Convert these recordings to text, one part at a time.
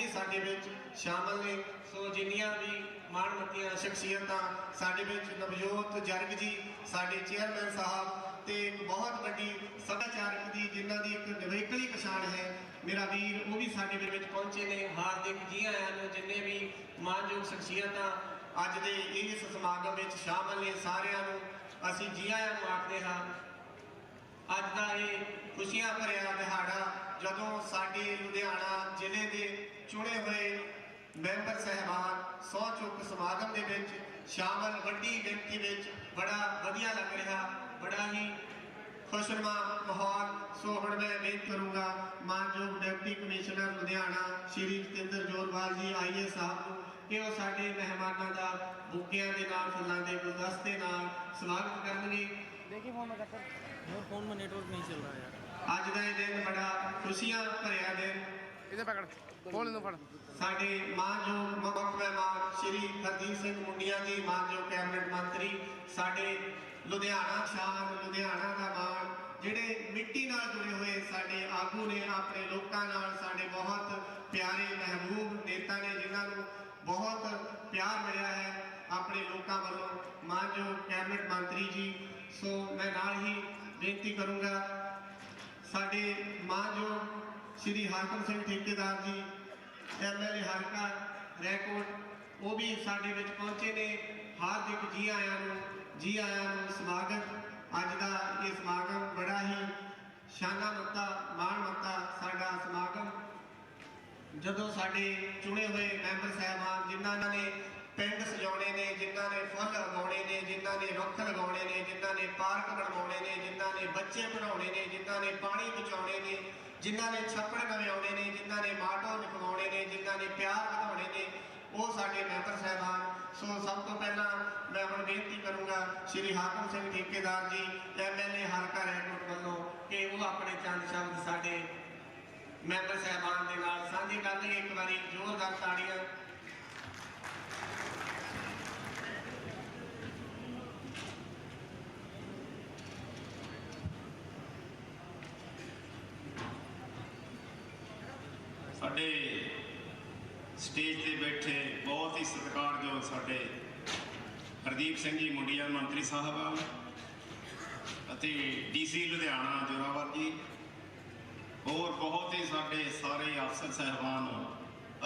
ਵੀ ਸਾਡੇ ਵਿੱਚ ਸ਼ਾਮਲ ਨੇ। ਸੋ ਜਿੰਨੀਆਂ ਵੀ ਮਾਣਮੱਤੀਆਂ ਸ਼ਖਸੀਅਤਾਂ ਸਾਡੇ ਵਿੱਚ ਨਵਜੋਤ ਜਰਗ ਜੀ, ਸਾਡੇ ਚੇਅਰਮੈਨ ਸਾਹਿਬ ਤੇ ਇੱਕ ਬਹੁਤ ਵੱਡੀ ਸੱਭਿਆਚਾਰਕ ਦੀ ਜਿਨ੍ਹਾਂ ਦੀ ਇੱਕ ਨਿਵੇਕਲੀ ਪਛਾਣ ਹੈ, ਮੇਰਾ ਵੀਰ ਉਹ ਵੀ ਸਾਡੇ ਵਿੱਚ ਪਹੁੰਚੇ ਨੇ। ਹਾਰਦਿਕ ਜੀ ਆਇਆਂ ਨੂੰ ਜਿੰਨੇ ਵੀ ਮਾਣਯੋਗ ਸ਼ਖਸੀਅਤਾਂ ਅੱਜ ਦੇ ਇਸ ਸਮਾਗਮ ਵਿੱਚ ਸ਼ਾਮਲ ਨੇ, ਸਾਰਿਆਂ ਨੂੰ ਅਸੀਂ ਜੀ ਆਇਆਂ ਨੂੰ ਆਖਦੇ ਹਾਂ, ਅੱਜ ਦਾ ਇਹ ਖੁਸ਼ੀਆਂ ਭਰਿਆ ਦਿਹਾੜਾ ਜਦੋਂ ਸਾਡੇ ਲੁਧਿਆਣਾ ਜ਼ਿਲ੍ਹੇ ਦੇ ਚੁਣੇ ਹੋਏ ਮੈਂਬਰ ਸਹਿਬਾਨ ਸੌ ਚੁੱਪ ਸਮਾਗਮ ਦੇ ਵਿੱਚ ਸ਼ਾਮਲ ਵੱਡੀ ਗਿਣਤੀ ਵਿੱਚ ਬੜਾ ਵਧੀਆ ਲੱਗ ਰਿਹਾ ਬੜਾ ਹੀ ਖੁਸ਼ਨਮਾ ਮਾਹੌਲ। ਸੋ ਹੁਣ ਮੈਂ ਬੇਨਤੀ ਕਰੂੰਗਾ ਮਾਨਯੋਗ deputy commissioner Ludhiana Shri Jatinder Jorwal ji IAS ਸਾਹਿਬ ਨੂੰ ਕਿ ਉਹ ਸਾਡੇ ਮਹਿਮਾਨਾਂ ਦਾ ਬੁੱਕਿਆਂ ਦੇ ਨਾਲ ਫੁੱਲਾਂ ਦੇ ਗੁਲਦਸਤੇ ਨਾਲ ਸਵਾਗਤ ਕਰਨਗੇ। ਦੇਖੀ ਫੋਨ ਮੇ ਕਰ ਹੋਰ ਫੋਨ ਮੇ ਨੈਟਵਰਕ ਨਹੀਂ ਚੱਲ ਰਿਹਾ ਅੱਜ ਦਾ ਇਹ ਦਿਨ ਬੜਾ ਖੁਸ਼ੀਆਂ ਭਰਿਆ ਦਿਨ। ਇਹਦੇ ਪਕੜ। ਬੋਲ ਇਹਨੂੰ ਫੜ। ਸਾਡੇ ਮਾਨਯੋਗ ਮੁੱਖ ਮਹਿਮਾਨ ਸ਼੍ਰੀ ਹਰਦੀਪ ਸਿੰਘ ਮੁੰਡੀਆਂ ਜੀ, ਮਾਨਯੋਗ ਕੈਬਨਿਟ ਮੰਤਰੀ, ਸਾਡੇ ਲੁਧਿਆਣਾ ਸ਼ਾਨ, ਲੁਧਿਆਣਾ ਦਾ ਮਾਣ ਜਿਹੜੇ ਮਿੱਟੀ ਨਾਲ ਜੁੜੇ ਹੋਏ ਸਾਡੇ ਆਗੂ ਨੇ, ਆਪਣੇ ਲੋਕਾਂ ਨਾਲ, ਸਾਡੇ ਬਹੁਤ ਪਿਆਰੇ ਮਹਿਬੂਬ ਨੇਤਾ ਨੇ, ਜਿਨ੍ਹਾਂ ਨੂੰ ਬਹੁਤ ਪਿਆਰ ਮਿਲਿਆ ਹੈ ਆਪਣੇ ਲੋਕਾਂ ਵੱਲੋਂ। ਮਾਨਯੋਗ ਕੈਬਨਿਟ ਮੰਤਰੀ ਜੀ, ਸੋ ਮੈਂ ਨਾਲ ਹੀ ਬੇਨਤੀ ਕਰੂੰਗਾ, ਸਾਡੇ ਮਾਨਯੋਗ ਸ਼੍ਰੀ ਹਾਕਮ ਸਿੰਘ ਠੇਕੇਦਾਰ ਜੀ ਐਮਐਲਏ ਹਰਕਾ, ਰੈਕੋਰਡ, ਉਹ ਵੀ ਸਾਡੇ ਵਿੱਚ ਪਹੁੰਚੇ ਨੇ। ਹਾਰਦਿਕ ਜੀ ਆਇਆਂ ਨੂੰ, ਜੀ ਆਇਆਂ ਨੂੰ ਸਵਾਗਤ। ਅੱਜ ਦਾ ਇਹ ਸਮਾਗਮ ਬੜਾ ਹੀ ਸ਼ਾਨਾ ਮੱਤਾ, ਮਾਣ ਮੱਤਾ ਸਾਡਾ ਸਮਾਗਮ। ਜਦੋਂ ਸਾਡੇ ਚੁਣੇ ਹੋਏ ਮੈਂਬਰ ਸਾਹਿਬਾਨ, ਜਿਨ੍ਹਾਂ ਨੇ ਪਿੰਡ ਸਜਾਉਣੇ ਨੇ, ਜਿਨ੍ਹਾਂ ਨੇ ਫੁੱਲ ਲਗਾਉਣੇ ਨੇ, ਜਿਨ੍ਹਾਂ ਨੇ ਰੁੱਖ ਲਗਾਉਣੇ ਨੇ, ਜਿਨ੍ਹਾਂ ਨੇ ਪਾਰਕ ਬਣਵਾਉਣੇ ਨੇ, ਜਿਨ੍ਹਾਂ ਨੇ ਬੱਚੇ ਪੜਾਉਣੇ ਨੇ, ਜਿਨ੍ਹਾਂ ਨੇ ਪਾਣੀ ਬਚਾਉਣੇ ਨੇ, ਜਿਨ੍ਹਾਂ ਨੇ ਛੱਪੜ ਨਵਿਆਉਣੇ ਨੇ, ਜਿਨ੍ਹਾਂ ਨੇ ਮਾਟੋ ਲਿਖਵਾਉਣੇ ਨੇ, ਜਿਨ੍ਹਾਂ ਨੇ ਪਿਆਰ ਵਧਾਉਣੇ ਨੇ, ਉਹ ਸਾਡੇ ਮੈਂਬਰ ਸਾਹਿਬਾਨ। ਸੋ ਸਭ ਤੋਂ ਪਹਿਲਾਂ ਮੈਂ ਹੁਣ ਬੇਨਤੀ ਕਰੂੰਗਾ ਸ਼੍ਰੀ ਹਾਕਮ ਸਿੰਘ ਠੇਕੇਦਾਰ ਜੀ ਐਮਐਲਏ ਹਲਕਾ ਰੈਕੋਰਡ ਵੱਲੋਂ ਕਿ ਉਹ ਆਪਣੇ ਚੰਦ ਸ਼ਬਦ ਸਾਡੇ ਮੈਂਬਰ ਸਾਹਿਬਾਨ ਦੇ ਨਾਲ ਸਾਂਝੇ ਕਰਨਗੇ ਇੱਕ ਵਾਰੀ ਜ਼ੋਰਦਾਰ ਤਾੜੀਆਂ ਸਾਡੇ ਸਟੇਜ ਤੇ ਬੈਠੇ ਬਹੁਤ ਹੀ ਸਤਿਕਾਰਯੋਗ ਸਾਡੇ ਹਰਦੀਪ ਸਿੰਘ ਜੀ, ਮੁੰਡੀਆ ਮੰਤਰੀ ਸਾਹਿਬ ਅਤੇ ਡੀਸੀ ਲੁਧਿਆਣਾ ਜੋਰਾਵਰ ਜੀ। ਹੋਰ ਬਹੁਤ ਹੀ ਸਾਡੇ ਸਾਰੇ ਅਫਸਰ ਸਹਿਬਾਨ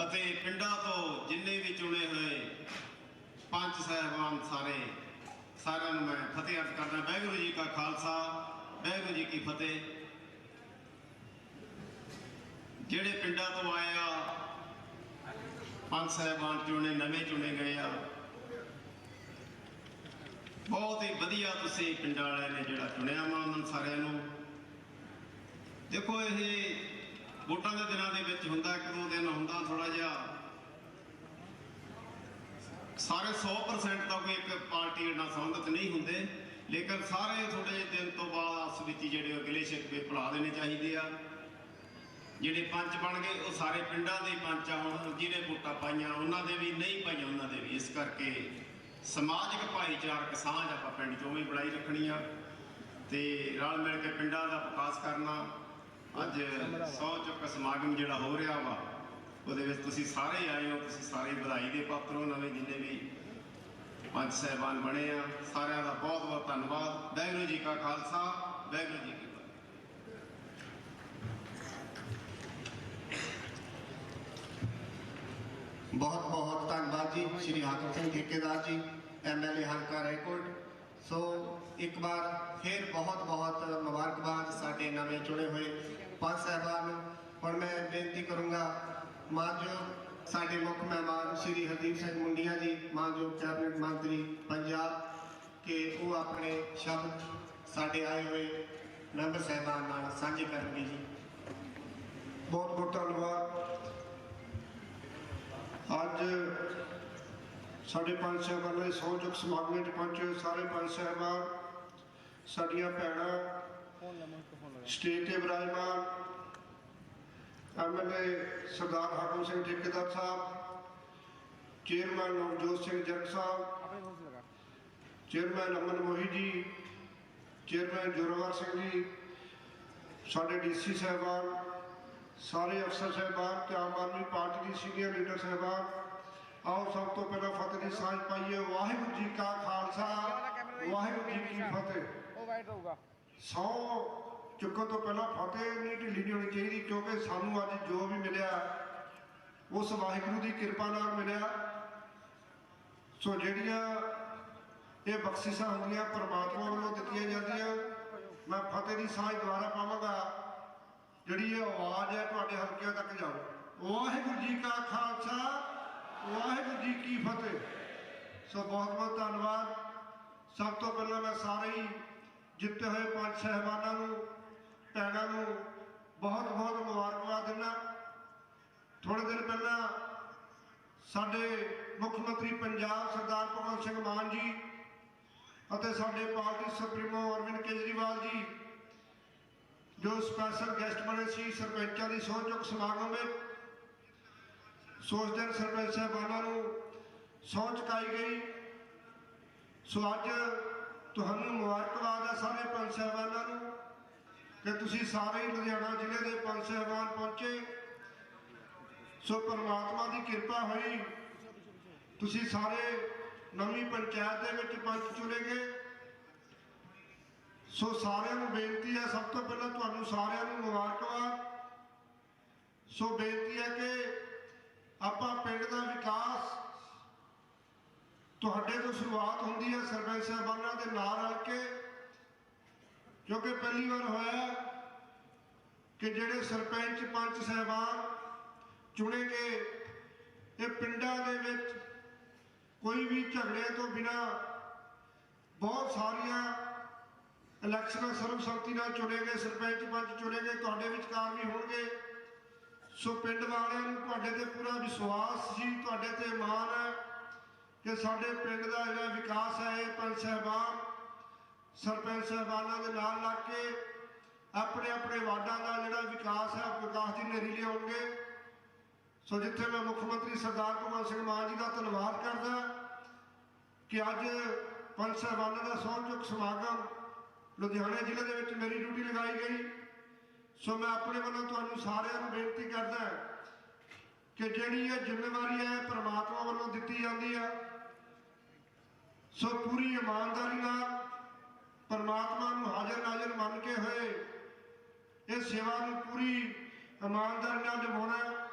ਅਤੇ ਪਿੰਡਾਂ ਤੋਂ ਜਿੰਨੇ ਵੀ ਚੁਣੇ ਹੋਏ ਪੰਜ ਸਹਿਬਾਨ ਸਾਰੇ, ਸਾਰਿਆਂ ਨੂੰ ਮੈਂ ਫਤਿਹ ਅਰਜ਼ ਕਰਦਾ, ਵਾਹਿਗੁਰੂ ਜੀ ਕਾ ਖਾਲਸਾ, ਵਾਹਿਗੁਰੂ ਜੀ ਕੀ ਫਤਿਹ। ਜਿਹੜੇ ਪਿੰਡਾਂ ਤੋਂ ਆਏ ਆ, ਪੰਜ ਸਾਹਿਬਾਨ ਚੁਣੇ, ਨਵੇਂ ਚੁਣੇ ਗਏ ਆ। ਬਹੁਤ ਹੀ ਵਧੀਆ ਤੁਸੀਂ ਪਿੰਡਾਂ ਵਾਲਿਆਂ ਨੇ ਜਿਹੜਾ ਚੁਣਿਆ ਵਾ ਉਹਨਾਂ ਸਾਰਿਆਂ ਨੂੰ। ਦੇਖੋ ਇਹ ਵੋਟਾਂ ਦੇ ਦਿਨਾਂ ਦੇ ਵਿੱਚ ਹੁੰਦਾ, ਇੱਕ ਦੋ ਦਿਨ ਹੁੰਦਾ ਥੋੜਾ ਜਿਹਾ। ਸਾਰੇ 100% ਤਾਂ ਕੋਈ ਇੱਕ ਪਾਰਟੀ ਨਾਲ ਸੰਬੰਧਿਤ ਨਹੀਂ ਹੁੰਦੇ, ਲੇਕਿਨ ਸਾਰੇ ਥੋੜੇ ਜਿਹੇ ਦਿਨ ਤੋਂ ਬਾਅਦ ਆਪਸ ਵਿੱਚ ਹੀ ਜਿਹੜੇ ਅਗਲੇ ਸ਼ਿਕਵੇ ਭੁਲਾ ਦੇਣੇ ਚਾਹੀਦੇ ਆ। ਜਿਹੜੇ ਪੰਚ ਬਣ ਗਏ, ਉਹ ਸਾਰੇ ਪਿੰਡਾਂ ਦੇ ਪੰਚ ਆ, ਹੁਣ ਜਿਹਨੇ ਵੋਟਾਂ ਪਾਈਆਂ, ਉਹਨਾਂ ਦੇ ਵੀ ਨਹੀਂ ਪਾਈਆਂ, ਉਹਨਾਂ ਦੇ ਵੀ। ਇਸ ਕਰਕੇ ਸਮਾਜਿਕ ਭਾਈਚਾਰਕ ਸਾਂਝ ਆਪਾਂ ਪਿੰਡ ਚੋਂ ਵੀ ਬਣਾਈ ਰੱਖਣੀ ਆ ਤੇ ਰਲ ਮਿਲ ਕੇ ਪਿੰਡਾਂ ਦਾ ਵਿਕਾਸ ਕਰਨਾ। ਅੱਜ ਸੌ ਚੁੱਕ ਸਮਾਗਮ ਜਿਹੜਾ ਹੋ ਰਿਹਾ ਵਾ, ਉਹਦੇ ਵਿੱਚ ਤੁਸੀਂ ਸਾਰੇ ਆਏ ਹੋ, ਤੁਸੀਂ ਸਾਰੇ ਵਧਾਈ ਦੇ ਪਾਤਰ ਹੋ, ਨਵੇਂ ਜਿੰਨੇ ਵੀ ਪੰਜ ਸਹਿਬਾਨ ਬਣੇ ਆ, ਸਾਰਿਆਂ ਦਾ ਬਹੁਤ ਬਹੁਤ ਧੰਨਵਾਦ। ਵਾਹਿਗੁਰੂ ਜੀ ਕਾ ਖਾਲਸਾ, ਵਾਹਿਗੁਰੂ ਜੀ ਕੀ ਫਤਿਹ। ਬਹੁਤ ਬਹੁਤ ਧੰਨਵਾਦ ਜੀ, ਸ਼੍ਰੀ ਹਾਕਮ ਸਿੰਘ ਠੇਕੇਦਾਰ ਜੀ ਐਮਐਲਏ ਹਲਕਾ ਰਾਏਕੋਟ ਸੋ ਇੱਕ ਵਾਰ ਫਿਰ ਬਹੁਤ ਬਹੁਤ ਮੁਬਾਰਕਬਾਦ ਸਾਡੇ ਨਵੇਂ ਚੁਣੇ ਹੋਏ ਪੰਜ ਸਾਹਿਬਾਨ ਨੂੰ। ਹੁਣ ਮੈਂ ਬੇਨਤੀ ਕਰੂੰਗਾ ਮਾਨਯੋਗ ਸਾਡੇ ਮੁੱਖ ਮਹਿਮਾਨ ਸ਼੍ਰੀ ਹਰਦੀਪ ਸਿੰਘ ਮੁੰਡੀਆਂ ਜੀ ਮਾਨਯੋਗ ਕੈਬਨਿਟ ਮੰਤਰੀ ਪੰਜਾਬ, ਕਿ ਉਹ ਆਪਣੇ ਸ਼ਬਦ ਸਾਡੇ ਆਏ ਹੋਏ ਮੈਂਬਰ ਸਾਹਿਬਾਨ ਨਾਲ ਸਾਂਝੇ ਕਰਨਗੇ ਜੀ। ਬਹੁਤ ਬਹੁਤ ਧੰਨਵਾਦ। ਅੱਜ ਸਾਡੇ ਪੰਜ ਸਾਹਿਬਾਨ ਦੇ ਸਹੁਜੋਗ ਸਮਾਗਮ ਵਿੱਚ ਪਹੁੰਚੇ ਸਾਰੇ ਪੰਜ ਸਾਹਿਬਾਨ, ਸਾਡੀਆਂ ਭੈਣਾਂ ਸਟੇਟ ਦੇ ਵਿਰਾਜਮਾਨ ਐਮਐਲਏ ਸਰਦਾਰ ਹਾਕਮ ਸਿੰਘ ਠੇਕੇਦਾਰ ਸਾਹਿਬ, ਚੇਅਰਮੈਨ ਨਵਜੋਤ ਸਿੰਘ ਜੱਟ ਸਾਹਿਬ, ਚੇਅਰਮੈਨ ਅਮਨ ਮੋਹੀ ਜੀ, ਚੇਅਰਮੈਨ ਜੋਰਾਵਰ ਸਿੰਘ ਜੀ, ਸਾਡੇ ਡੀਸੀ ਸਾਹਿਬਾਨ, ਸਾਰੇ ਅਫਸਰ ਸਾਹਿਬਾਨ, ਤੇ ਆਮ ਆਦਮੀ ਪਾਰਟੀ ਦੀ ਸੀਨੀਅਰ ਲੀਡਰ ਸਾਹਿਬਾਨ ਆਓ ਸਭ ਤੋਂ ਪਹਿਲਾਂ ਫਤਿਹ ਦੀ ਸਾਂਝ ਪਾਈਏ। ਵਾਹਿਗੁਰੂ ਜੀ ਕਾ ਖਾਲਸਾ ਵਾਹਿਗੁਰੂ ਜੀ ਕੀ ਫਤਿਹ। ਉਹ ਵਾਈਟ ਰਹੂਗਾ ਸੌ ਚੁੱਕਣ ਤੋਂ ਪਹਿਲਾਂ ਫਤਿਹ ਨਹੀਂ ਢਿੱਲੀ ਨਹੀਂ ਹੋਣੀ ਚਾਹੀਦੀ ਕਿਉਂਕਿ ਸਾਨੂੰ ਅੱਜ ਜੋ ਵੀ ਮਿਲਿਆ ਉਸ ਵਾਹਿਗੁਰੂ ਦੀ ਕਿਰਪਾ ਨਾਲ ਮਿਲਿਆ। ਸੋ ਜਿਹੜੀਆਂ ਇਹ ਬਖਸ਼ਿਸ਼ਾਂ ਹੁੰਦੀਆਂ ਪ੍ਰਮਾਤਮਾ ਵੱਲੋਂ ਦਿੱਤੀਆਂ ਜਾਂਦੀਆਂ ਮੈਂ ਫਤਿਹ ਦੀ ਸਾਂਝ ਦੁਆਰਾ ਪਾਵਾਂਗਾ। ਜਿਹੜੀ ਇਹ ਆਵਾਜ਼ ਹੈ ਤੁਹਾਡੇ ਹਲਕਿਆਂ ਤੱਕ ਜਾਓ। ਵਾਹਿਗੁਰੂ ਜੀ ਕਾ ਖਾਲਸਾ ਵਾਹਿਗੁਰੂ ਜੀ ਕੀ ਫਤਿਹ। ਸੋ ਬਹੁਤ ਬਹੁਤ ਧੰਨਵਾਦ। ਸਭ ਤੋਂ ਪਹਿਲਾਂ ਮੈਂ ਸਾਰੇ ਹੀ ਜਿੱਤੇ ਹੋਏ ਪੰਜ ਸਹਿਬਾਨਾਂ ਨੂੰ, ਭੈਣਾਂ ਨੂੰ ਬਹੁਤ ਬਹੁਤ ਮੁਬਾਰਕਬਾਦ ਦਿੰਦਾ। ਥੋੜੇ ਦਿਨ ਪਹਿਲਾਂ ਸਾਡੇ ਮੁੱਖ ਮੰਤਰੀ ਪੰਜਾਬ ਸਰਦਾਰ ਭਗਵੰਤ ਸਿੰਘ ਮਾਨ ਜੀ ਅਤੇ ਸਾਡੇ ਪਾਰਟੀ ਸੁਪਰੀਮੋ ਅਰਵਿੰਦ ਕੇਜਰੀਵਾਲ ਜੀ, ਜੋ ਸਪੈਸ਼ਲ ਗੈਸਟ ਬਣੇ ਸੀ ਸਰਪੰਚਾਂ ਦੀ ਸਹੁੰ ਚੁੱਕ ਸਮਾਗਮ ਵਿੱਚ ਸੋਚਦੇ ਸਰਪੰਚ ਸਾਹਿਬਾਨਾਂ ਨੂੰ, ਸਹੁੰ ਚੁਕਾਈ ਗਈ। ਸੋ ਅੱਜ ਤੁਹਾਨੂੰ ਮੁਬਾਰਕਬਾਦ ਹੈ ਸਾਰੇ ਪੰਜ ਸਾਹਿਬਾਨਾਂ ਨੂੰ ਕਿ ਤੁਸੀਂ ਸਾਰੇ ਲੁਧਿਆਣਾ ਜ਼ਿਲ੍ਹੇ ਦੇ ਪੰਜ ਸਾਹਿਬਾਨ ਪਹੁੰਚੇ। ਸੋ ਪਰਮਾਤਮਾ ਦੀ ਕਿਰਪਾ ਹੋਈ, ਤੁਸੀਂ ਸਾਰੇ ਨਵੀਂ ਪੰਚਾਇਤ ਦੇ ਵਿੱਚ ਪੰਚ ਚੁਣੇ ਗਏ। ਸੋ ਸਾਰਿਆਂ ਨੂੰ ਬੇਨਤੀ ਹੈ ਸਭ ਤੋਂ ਪਹਿਲਾਂ ਤੁਹਾਨੂੰ ਸਾਰਿਆਂ ਨੂੰ ਮੁਬਾਰਕਬਾਦ। ਸੋ ਬੇਨਤੀ ਹੈ ਕਿ ਆਪਾਂ ਪਿੰਡ ਦਾ ਵਿਕਾਸ ਤੁਹਾਡੇ ਤੋਂ ਸ਼ੁਰੂਆਤ ਹੁੰਦੀ ਹੈ ਸਰਪੰਚ ਸਾਹਿਬਾਨਾਂ ਦੇ ਨਾਲ ਰਲ ਕੇ, ਕਿਉਂਕਿ ਪਹਿਲੀ ਵਾਰ ਹੋਇਆ ਕਿ ਜਿਹੜੇ ਸਰਪੰਚ ਪੰਚ ਸਾਹਿਬਾਨ ਚੁਣੇ ਗਏ, ਇਹ ਪਿੰਡਾਂ ਦੇ ਵਿੱਚ ਕੋਈ ਵੀ ਝਗੜੇ ਤੋਂ ਬਿਨਾ ਬਹੁਤ ਸਾਰੀਆਂ ਇਲੈਕਸ਼ਨਾਂ ਸਰਬਸੰਮਤੀ ਨਾਲ ਚੁਣੇ ਗਏ, ਸਰਪੰਚ ਪੰਚ ਚੁਣੇ ਗਏ, ਤੁਹਾਡੇ ਵਿਚਕਾਰ ਵੀ ਹੋਣਗੇ। ਸੋ ਪਿੰਡ ਵਾਲਿਆਂ ਨੂੰ ਤੁਹਾਡੇ ਤੇ ਪੂਰਾ ਵਿਸ਼ਵਾਸ ਸੀ, ਤੁਹਾਡੇ ਤੇ ਮਾਣ ਹੈ ਕਿ ਸਾਡੇ ਪਿੰਡ ਦਾ ਜਿਹੜਾ ਵਿਕਾਸ ਹੈ, ਇਹ ਪੰਚ ਸਾਹਿਬਾਨ, ਸਰਪੰਚ ਸਾਹਿਬਾਨਾਂ ਦੇ ਨਾਲ ਲੱਗ ਕੇ ਆਪਣੇ ਆਪਣੇ ਵਾਰਡਾਂ ਦਾ ਜਿਹੜਾ ਵਿਕਾਸ ਹੈ ਵਿਕਾਸ ਦੀ ਨੇਰੀ ਲਿਆਉਣਗੇ। ਸੋ ਜਿੱਥੇ ਮੈਂ ਮੁੱਖ ਮੰਤਰੀ ਸਰਦਾਰ ਭਗਵੰਤ ਸਿੰਘ ਮਾਨ ਜੀ ਦਾ ਧੰਨਵਾਦ ਕਰਦਾ ਕਿ ਅੱਜ ਪੰਜ ਸਾਹਿਬਾਨਾਂ ਦਾ ਸਹੁੰ ਚੁੱਕ ਸਮਾਗਮ ਲੁਧਿਆਣਾ ਜ਼ਿਲ੍ਹੇ ਦੇ ਵਿੱਚ ਮੇਰੀ ਡਿਊਟੀ ਲਗਾਈ ਗਈ। ਸੋ ਮੈਂ ਆਪਣੇ ਵੱਲੋਂ ਤੁਹਾਨੂੰ ਸਾਰਿਆਂ ਨੂੰ ਬੇਨਤੀ ਕਰਦਾ ਕਿ ਜਿਹੜੀ ਇਹ ਜ਼ਿੰਮੇਵਾਰੀ ਹੈ ਪ੍ਰਮਾਤਮਾ ਵੱਲੋਂ ਦਿੱਤੀ ਜਾਂਦੀ ਹੈ ਸੋ ਪੂਰੀ ਇਮਾਨਦਾਰੀ ਨਾਲ ਪਰਮਾਤਮਾ ਨੂੰ ਹਾਜ਼ਰ ਨਾਜ਼ਰ ਮੰਨ ਕੇ ਹੋਏ ਇਹ ਸੇਵਾ ਨੂੰ ਪੂਰੀ ਇਮਾਨਦਾਰੀ ਨਾਲ ਨਿਭਾਉਣਾ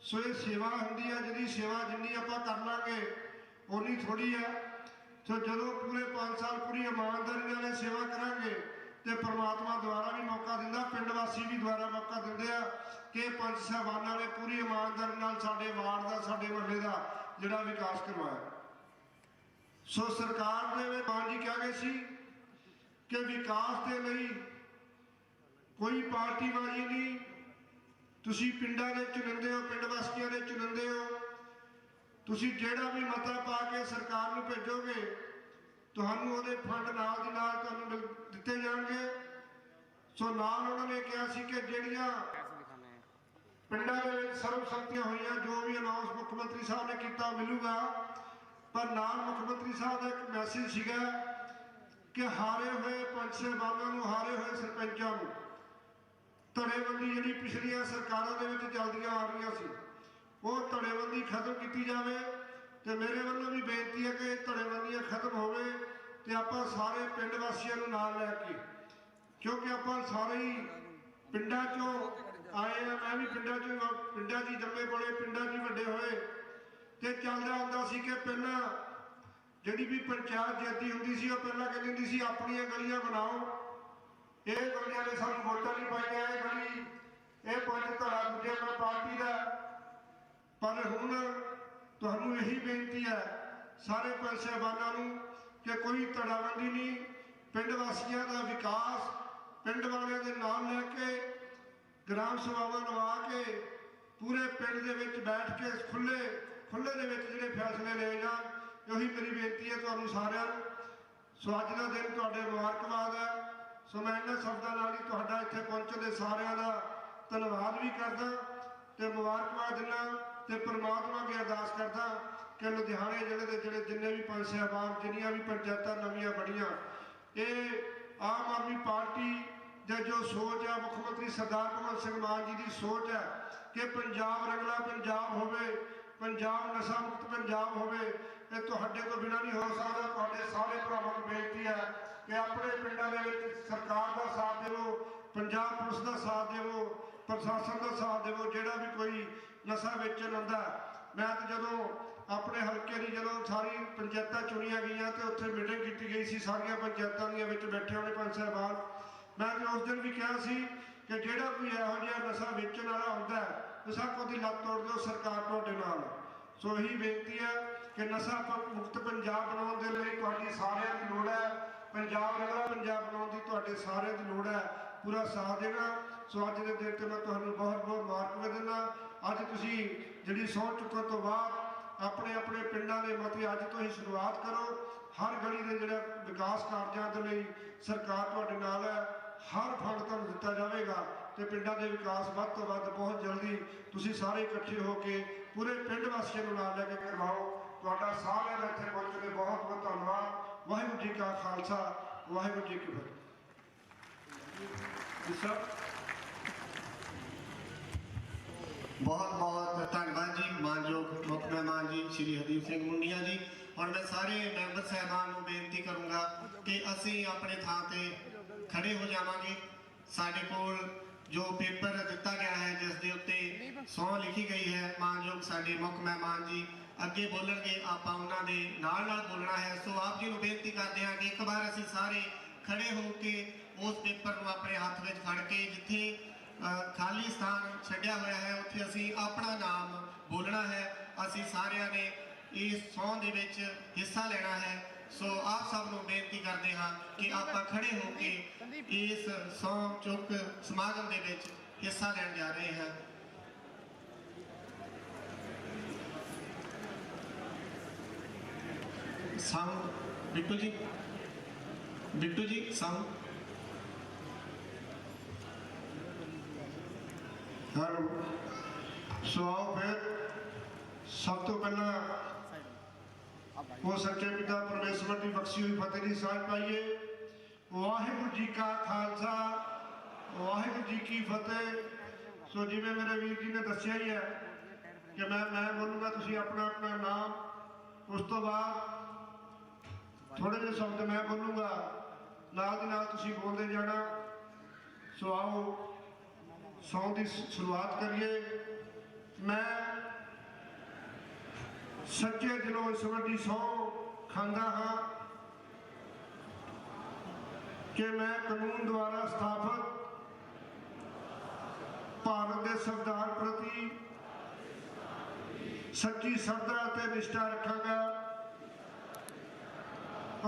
ਸੋ ਇਹ ਸੇਵਾ ਹੁੰਦੀ ਹੈ ਜਿਹਦੀ ਸੇਵਾ ਜਿੰਨੀ ਆਪਾਂ ਕਰ ਲਾਂਗੇ ਉਨੀ ਥੋੜੀ ਹੈ। ਸੋ ਜਦੋਂ ਪੂਰੇ 5 ਸਾਲ ਪੂਰੀ ਇਮਾਨਦਾਰੀ ਨਾਲ ਇਹ ਸੇਵਾ ਕਰਾਂਗੇ ਤੇ ਪ੍ਰਮਾਤਮਾ ਦੁਆਰਾ ਵੀ ਮੌਕਾ ਦਿੰਦਾ, ਪਿੰਡ ਵਾਸੀ ਵੀ ਦੁਆਰਾ ਮੌਕਾ ਦਿੰਦੇ ਆ ਕਿ ਪੰਜ ਸਾਹਿਬਾਨਾਂ ਨੇ ਪੂਰੀ ਇਮਾਨਦਾਰੀ ਨਾਲ ਸਾਡੇ ਵਾਰਡ ਦਾ, ਸਾਡੇ ਮਹੱਲੇ ਦਾ ਜਿਹੜਾ ਵਿਕਾਸ ਕਰਵਾਇਆ। ਸੋ ਸਰਕਾਰ ਦੇ ਵਿੱਚ ਮਾਨ ਜੀ ਕਿਹਾ ਗਏ ਸੀ ਕਿ ਵਿਕਾਸ ਦੇ ਲਈ ਕੋਈ ਪਾਰਟੀ ਬਾਜੀ ਨਹੀਂ। ਤੁਸੀਂ ਪਿੰਡਾਂ ਦੇ ਚੁਣਿੰਦੇ ਹੋ, ਪਿੰਡ ਵਾਸੀਆਂ ਦੇ ਚੁਣਿੰਦੇ ਹੋ। ਤੁਸੀਂ ਜਿਹੜਾ ਵੀ ਮਤਾ ਪਾ ਕੇ ਸਰਕਾਰ ਨੂੰ ਭੇਜੋਗੇ ਤੁਹਾਨੂੰ ਉਹਦੇ ਫੰਡ ਨਾਲ ਦੀ ਨਾਲ ਤੁਹਾਨੂੰ ਦਿੱਤੇ ਜਾਣਗੇ। ਸੋ ਨਾਲ ਉਹਨਾਂ ਨੇ ਕਿਹਾ ਸੀ ਕਿ ਜਿਹੜੀਆਂ ਪਿੰਡਾਂ ਦੇ ਵਿੱਚ ਸਰਬਸੰਮਤੀਆਂ ਹੋਈਆਂ, ਜੋ ਵੀ ਅਨਾਉਂਸ ਮੁੱਖ ਮੰਤਰੀ ਸਾਹਿਬ ਨੇ ਕੀਤਾ ਮਿਲੂਗਾ। ਪਰ ਨਾਲ ਮੁੱਖ ਮੰਤਰੀ ਸਾਹਿਬ ਦਾ ਇੱਕ ਮੈਸੇਜ ਸੀਗਾ ਕਿ ਹਾਰੇ ਹੋਏ ਪੰਜ ਸਾਹਿਬਾਨਾਂ ਨੂੰ, ਹਾਰੇ ਹੋਏ ਸਰਪੰਚਾਂ ਨੂੰ ਧੜੇਬੰਦੀ ਜਿਹੜੀ ਪਿਛਲੀਆਂ ਸਰਕਾਰਾਂ ਦੇ ਵਿੱਚ ਚੱਲਦੀਆਂ ਆ ਰਹੀਆਂ ਸੀ, ਉਹ ਧੜੇਬੰਦੀ ਖਤਮ ਕੀਤੀ ਜਾਵੇ। ਤੇ ਮੇਰੇ ਵੱਲੋਂ ਵੀ ਬੇਨਤੀ ਹੈ ਕਿ ਇਹ ਧੜੇਬੰਦੀਆਂ ਖਤਮ ਹੋਵੇ ਤੇ ਆਪਾਂ ਸਾਰੇ ਪਿੰਡ ਵਾਸੀਆਂ ਨੂੰ ਨਾਲ ਲੈ ਕੇ, ਕਿਉਂਕਿ ਆਪਾਂ ਸਾਰੇ ਹੀ ਪਿੰਡਾਂ ਚੋਂ ਆਏ ਆ, ਮੈਂ ਵੀ ਪਿੰਡਾਂ ਚੋਂ ਪਿੰਡਾਂ 'ਚ ਹੀ ਜੰਮੇ ਪਲੇ, ਪਿੰਡਾਂ 'ਚ ਹੀ ਵੱਡੇ ਹੋਏ। ਤੇ ਚੱਲਦਾ ਹੁੰਦਾ ਸੀ ਕਿ ਪਹਿਲਾਂ ਜਿਹੜੀ ਵੀ ਪੰਚਾਇਤ ਜੱਦੀ ਹੁੰਦੀ ਸੀ, ਉਹ ਪਹਿਲਾਂ ਕਹਿੰਦੀ ਹੁੰਦੀ ਸੀ, ਆਪਣੀਆਂ ਗਲੀਆਂ ਬਣਾਓ। ਇਹ ਗਲੀਆਂ ਨੇ ਸਾਨੂੰ ਵੋਟਾਂ ਨਹੀਂ ਪਾਈਆਂ, ਇਹ ਗਲੀ, ਇਹ ਪੰਜ ਧੜਾ ਦੂਜੇ ਪਾਰਟੀ ਦਾ। ਪਰ ਹੁਣ ਤੁਹਾਨੂੰ ਇਹੀ ਬੇਨਤੀ ਹੈ ਸਾਰੇ ਪੰਜ ਸਾਹਿਬਾਨਾਂ ਨੂੰ ਕਿ ਕੋਈ ਧੜਾਬੰਦੀ ਨਹੀਂ, ਪਿੰਡ ਵਾਸੀਆਂ ਦਾ ਵਿਕਾਸ ਪਿੰਡ ਵਾਲਿਆਂ ਦੇ ਨਾਲ ਲੈ ਕੇ, ਗ੍ਰਾਮ ਸਭਾਵਾਂ ਲਵਾ ਕੇ, ਪੂਰੇ ਪਿੰਡ ਦੇ ਵਿੱਚ ਬੈਠ ਕੇ ਖੁੱਲੇ ਖੁੱਲੇ ਦੇ ਵਿੱਚ ਜਿਹੜੇ ਫੈਸਲੇ ਲਏ ਜਾਣ ਉਹੀ ਮੇਰੀ ਬੇਨਤੀ ਹੈ ਤੁਹਾਨੂੰ ਸਾਰਿਆਂ ਨੂੰ। ਸੋ ਅੱਜ ਦਾ ਦਿਨ ਤੁਹਾਡੇ ਮੁਬਾਰਕਬਾਦ ਹੈ। ਸੋ ਮੈਂ ਇਹਨਾਂ ਸ਼ਬਦਾਂ ਨਾਲ ਹੀ ਤੁਹਾਡਾ ਇੱਥੇ ਪਹੁੰਚਣ ਦੇ ਸਾਰਿਆਂ ਦਾ ਧੰਨਵਾਦ ਵੀ ਕਰਦਾ ਤੇ ਮੁਬਾਰਕਬਾਦ ਦਿੰਦਾ। ਤੇ ਪ੍ਰਮਾਤਮਾ ਅੱਗੇ ਅਰਦਾਸ ਕਰਦਾ ਕਿ ਲੁਧਿਆਣੇ ਜ਼ਿਲ੍ਹੇ ਦੇ ਜਿਹੜੇ ਜਿੰਨੇ ਵੀ ਪੰਜ ਸਾਹਿਬਾਨ, ਜਿੰਨੀਆਂ ਵੀ ਪੰਚਾਇਤਾਂ ਨਵੀਆਂ ਬਣੀਆਂ, ਇਹ ਆਮ ਆਦਮੀ ਪਾਰਟੀ ਦੇ ਜੋ ਸੋਚ ਹੈ ਮੁੱਖ ਮੰਤਰੀ ਸਰਦਾਰ ਭਗਵੰਤ ਸਿੰਘ ਮਾਨ ਜੀ ਦੀ ਸੋਚ ਹੈ ਕਿ ਪੰਜਾਬ ਰੰਗਲਾ ਪੰਜਾਬ ਹੋਵੇ, ਪੰਜਾਬ ਨਸ਼ਾ ਮੁਕਤ ਪੰਜਾਬ ਹੋਵੇ, ਇਹ ਤੁਹਾਡੇ ਤੋਂ ਬਿਨਾਂ ਨਹੀਂ ਹੋ ਸਕਦਾ। ਤੁਹਾਡੇ ਸਾਰੇ ਭਰਾਵਾਂ ਨੂੰ ਬੇਨਤੀ ਹੈ ਕਿ ਆਪਣੇ ਪਿੰਡਾਂ ਦੇ ਵਿੱਚ ਸਰਕਾਰ ਦਾ ਸਾਥ ਦੇਵੋ, ਪੰਜਾਬ ਪੁਲਿਸ ਦਾ ਸਾਥ ਦੇਵੋ ਪ੍ਰਸ਼ਾਸਨ ਦਾ ਸਾਥ ਦੇਵੋ, ਜਿਹੜਾ ਵੀ ਕੋਈ ਨਸ਼ਾ ਵੇਚਣ ਆਉਂਦਾ ਮੈਂ ਤਾਂ ਜਦੋਂ ਆਪਣੇ ਹਲਕੇ ਦੀ ਜਦੋਂ ਸਾਰੀ ਪੰਚਾਇਤਾਂ ਚੁਣੀਆਂ ਗਈਆਂ ਤੇ ਉੱਥੇ ਮੀਟਿੰਗ ਕੀਤੀ ਗਈ ਸੀ, ਸਾਰੀਆਂ ਪੰਚਾਇਤਾਂ ਦੀਆਂ ਵਿੱਚ ਬੈਠੇ ਹੋਣੇ ਪੰਜ ਸਾਹਿਬਾਨ ਮੈਂ ਤੇ ਉਸ ਦਿਨ ਵੀ ਕਿਹਾ ਸੀ ਕਿ ਜਿਹੜਾ ਕੋਈ ਇਹੋ ਜਿਹਾ ਨਸ਼ਾ ਵੇਚਣ ਵਾਲਾ ਆਉਂਦਾ ਹੈ, ਨਸ਼ਾ ਦੀ ਲੱਤ ਤੋੜ ਦਿਓ, ਸਰਕਾਰ ਤੁਹਾਡੇ ਨਾਲ ਸੋ ਇਹੀ ਬੇਨਤੀ ਹੈ ਕਿ ਨਸ਼ਾ ਮੁਕਤ ਪੰਜਾਬ ਬਣਾਉਣ ਦੇ ਲਈ ਤੁਹਾਡੀ ਸਾਰਿਆਂ ਦੀ ਲੋੜ ਹੈ। ਪੰਜਾਬ ਰੰਗਲਾ ਪੰਜਾਬ ਬਣਾਉਣ ਦੀ ਤੁਹਾਡੇ ਸਾਰਿਆਂ ਦੀ ਲੋੜ ਹੈ। ਪੂਰਾ ਸਾਥ ਦੇਣਾ। ਸੋ ਅੱਜ ਦੇ ਦਿਨ ਤੇ ਮੈਂ ਤੁਹਾਨੂੰ ਬਹੁਤ ਬਹੁਤ ਮੁਬਾਰਕ ਦਿੰਦਾ। ਅੱਜ ਤੁਸੀਂ ਜਿਹੜੀ ਸਹੁੰ ਚੁੱਕਣ ਤੋਂ ਬਾਅਦ ਆਪਣੇ ਆਪਣੇ ਪਿੰਡਾਂ ਦੇ ਮਤੇ ਅੱਜ ਤੋਂ ਹੀ ਸ਼ੁਰੂਆਤ ਕਰੋ। ਹਰ ਗਲੀ ਦੇ ਜਿਹੜਾ ਵਿਕਾਸ ਕਾਰਜਾਂ ਦੇ ਲਈ ਸਰਕਾਰ ਤੁਹਾਡੇ ਨਾਲ ਹੈ। ਹਰ ਫੰਡ ਤੁਹਾਨੂੰ ਦਿੱਤਾ ਜਾਵੇਗਾ ਤੇ ਪਿੰਡਾਂ ਦੇ ਵਿਕਾਸ ਵੱਧ ਤੋਂ ਵੱਧ ਬਹੁਤ ਜਲਦੀ ਤੁਸੀਂ ਸਾਰੇ ਇਕੱਠੇ ਹੋ ਕੇ ਪੂਰੇ ਪਿੰਡ ਵਾਸੀਆਂ ਨੂੰ ਨਾਲ ਲੈ ਕੇ ਕਰਵਾਓ। ਤੁਹਾਡਾ ਸਾਰਿਆਂ ਦਾ ਇੱਥੇ ਪਹੁੰਚਣ ਦੇ ਬਹੁਤ ਬਹੁਤ ਧੰਨਵਾਦ। ਵਾਹਿਗੁਰੂ ਜੀ ਕਾ ਖਾਲਸਾ, ਵਾਹਿਗੁਰੂ ਜੀ ਕੀ ਫਤਿਹ। ਜੀ ਸਭ ਬਹੁਤ ਬਹੁਤ ਧੰਨਵਾਦ ਜੀ, ਮਾਨਯੋਗ ਮੁੱਖ ਮਹਿਮਾਨ ਜੀ, ਸ਼੍ਰੀ ਹਰਦੀਪ ਸਿੰਘ ਮੁੰਡੀਆਂ ਜੀ। ਔਰ ਮੈਂ ਸਾਰੇ ਮੈਂਬਰ ਸਾਹਿਬਾਨ ਨੂੰ ਬੇਨਤੀ ਕਰੂੰਗਾ ਕਿ ਅਸੀਂ ਆਪਣੇ ਥਾਂ ਤੇ ਖੜੇ ਹੋ ਜਾਵਾਂਗੇ। ਸਾਡੇ ਕੋਲ ਜੋ ਪੇਪਰ ਦਿੱਤਾ ਗਿਆ ਹੈ, ਜਿਸ ਦੇ ਉੱਤੇ ਸਹੁੰ ਲਿਖੀ ਗਈ ਹੈ, ਮਾਨਯੋਗ ਸਾਡੇ ਮੁੱਖ ਮਹਿਮਾਨ ਜੀ, ਅੱਗੇ ਬੋਲਣਗੇ, ਆਪਾਂ ਉਹਨਾਂ ਦੇ ਨਾਲ ਨਾਲ ਬੋਲਣਾ ਹੈ। ਸੋ ਆਪ ਜੀ ਨੂੰ ਬੇਨਤੀ ਕਰਦੇ ਹਾਂ ਕਿ ਇੱਕ ਵਾਰ ਅਸੀਂ ਸਾਰੇ ਖੜੇ ਹੋ ਕੇ ਉਸ ਪੇਪਰ ਨੂੰ ਆਪਣੇ ਹੱਥ ਵਿੱਚ ਫੜ ਕੇ ਜਿੱਥੇ ਖਾਲੀ ਸਥਾਨ ਛੱਡਿਆ ਹੋਇਆ ਹੈ। ਉੱਥੇ ਅਸੀਂ ਆਪਣਾ ਨਾਮ ਬੋਲਣਾ ਹੈ। ਅਸੀਂ ਸਾਰਿਆਂ ਨੇ ਇਸ ਸੌਂ ਦੇ ਵਿੱਚ ਹਿੱਸਾ ਲੈਣਾ ਹੈ। ਸੋ ਆਪ ਸਭ ਨੂੰ ਬੇਨਤੀ ਕਰਦੇ ਹਾਂ ਕਿ ਆਪਾਂ ਖੜੇ ਹੋ ਕੇ ਇਸ ਸੌਂ ਚੁੱਕ ਸਮਾਗਮ ਦੇ ਵਿੱਚ ਹਿੱਸਾ ਲੈਣ ਜਾ ਰਹੇ ਹਾਂ। ਸਾਊਂਡ ਬਿੱਟੂ ਜੀ। ਬਿੱਟੂ ਜੀ ਸਾਊਂਡ ਹੈਲੋ ਸੋ ਆਓ ਫਿਰ ਸਭ ਤੋਂ ਪਹਿਲਾਂ ਉਹ ਸੱਚੇ ਪਿਤਾ ਪਰਮੇਸ਼ਵਰ ਦੀ ਬਖਸ਼ੀ ਹੋਈ ਫਤਿਹ ਦੀ ਸਾਂਝ ਪਾਈਏ ਵਾਹਿਗੁਰੂ ਜੀ ਕਾ ਖਾਲਸਾ ਵਾਹਿਗੁਰੂ ਜੀ ਕੀ ਫਤਿਹ ਸੋ ਜਿਵੇਂ ਮੇਰੇ ਵੀਰ ਜੀ ਨੇ ਦੱਸਿਆ ਹੀ ਹੈ ਕਿ ਮੈਂ ਮੈਂ ਬੋਲੂੰਗਾ ਤੁਸੀਂ ਆਪਣਾ ਆਪਣਾ ਨਾਮ ਉਸ ਤੋਂ ਬਾਅਦ ਥੋੜੇ ਜਿਹੇ ਸ਼ਬਦ ਮੈਂ ਬੋਲੂੰਗਾ ਨਾਲ ਦੀ ਨਾਲ ਤੁਸੀਂ ਬੋਲਦੇ ਜਾਣਾ ਸੋ ਆਓ ਸੌਂ ਦੀ ਸ਼ੁਰੂਆਤ ਕਰੀਏ। ਮੈਂ ਸੱਚੇ ਦਿਲੋਂ ਇਸ ਵੱਡੀ ਸਹੁੰ ਖਾਂਦਾ ਹਾਂ ਕਿ ਮੈਂ ਕਾਨੂੰਨ ਦੁਆਰਾ ਸਥਾਪਿਤ ਭਾਰਤ ਦੇ ਸੰਵਿਧਾਨ ਪ੍ਰਤੀ ਸੱਚੀ ਸ਼ਰਧਾ ਅਤੇ ਨਿਸ਼ਠਾ ਰੱਖਾਂਗਾ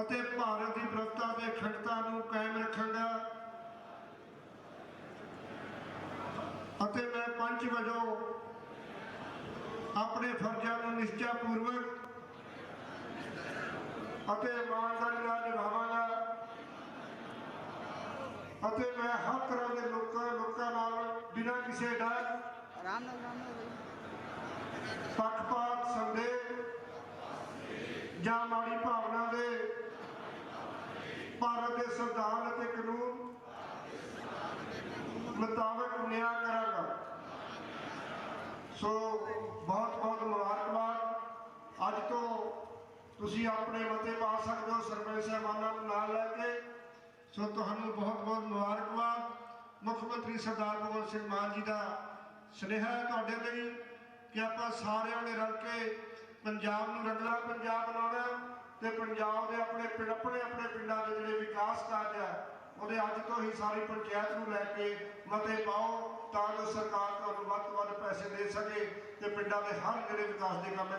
ਅਤੇ ਭਾਰਤ ਦੀ ਪ੍ਰਭੁਤਾ ਤੇ ਅਖੰਡਤਾ ਨੂੰ ਕਾਇਮ ਰੱਖਾਂਗਾ। ਅਤੇ ਮੈਂ ਪੰਚ ਵਜੋਂ ਆਪਣੇ ਫਰਜ਼ਾਂ ਨੂੰ ਨਿਸ਼ਚਾ ਪੂਰਵਕ ਅਤੇ ਇਮਾਨਦਾਰੀ ਨਾਲ ਨਿਭਾਵਾਂਗਾ ਅਤੇ ਮੈਂ ਹਰ ਤਰ੍ਹਾਂ ਦੇ ਲੋਕਾਂ ਲੋਕਾਂ ਨਾਲ ਬਿਨਾਂ ਕਿਸੇ ਡਰ ਆਰਾਮ ਨਾਲ ਆਰਾਮ ਨਾਲ ਪੱਖਪਾਤ ਸੰਦੇਹ ਜਾਂ ਮਾੜੀ ਭਾਵਨਾ ਦੇ ਭਾਰਤ ਦੇ ਸੰਵਿਧਾਨ ਅਤੇ ਕਾਨੂੰਨ ਮੁਤਾਬਕ ਨਿਆਂ ਕਰਾਂਗਾ। ਸੋ ਬਹੁਤ ਬਹੁਤ ਮੁਬਾਰਕਬਾਦ। ਅੱਜ ਤੋਂ ਤੁਸੀਂ ਆਪਣੇ ਮਤੇ ਪਾ ਸਕਦੇ ਹੋ ਸਰਪੰਚ ਸਾਹਿਬਾਨਾਂ ਨੂੰ ਨਾਲ ਲੈ ਕੇ। ਸੋ ਤੁਹਾਨੂੰ ਬਹੁਤ ਬਹੁਤ ਮੁਬਾਰਕਬਾਦ। ਮੁੱਖ ਮੰਤਰੀ ਸਰਦਾਰ ਭਗਵੰਤ ਸਿੰਘ ਮਾਨ ਜੀ ਦਾ ਸੁਨੇਹਾ ਹੈ ਤੁਹਾਡੇ ਲਈ ਕਿ ਆਪਾਂ ਸਾਰਿਆਂ ਨੇ ਰਲ ਕੇ ਪੰਜਾਬ ਨੂੰ ਰੰਗਲਾ ਪੰਜਾਬ ਬਣਾਉਣਾ ਹੈ ਤੇ ਪੰਜਾਬ ਦੇ ਆਪਣੇ ਪਿੰਡ ਆਪਣੇ ਆਪਣੇ ਪਿੰਡਾਂ ਦੇ ਜਿਹੜੇ ਵਿਕਾਸ ਕਾਰਜ ਹੈ ਉਹਦੇ ਅੱਜ ਤੋਂ ਹੀ ਸਾਰੀ ਪੰਚਾਇਤ ਨੂੰ ਲੈ ਕੇ ਮਤੇ ਪਾਓ ਤਾਂ ਜੋ ਸਰਕਾਰ ਤੁਹਾਨੂੰ ਵੱਧ ਤੋਂ ਵੱਧ ਪੈਸੇ ਦੇ ਸਕੇ ਤੇ ਪਿੰਡਾਂ ਦੇ ਹਰ ਜਿਹੜੇ ਵਿਕਾਸ ਦੇ ਕੰਮ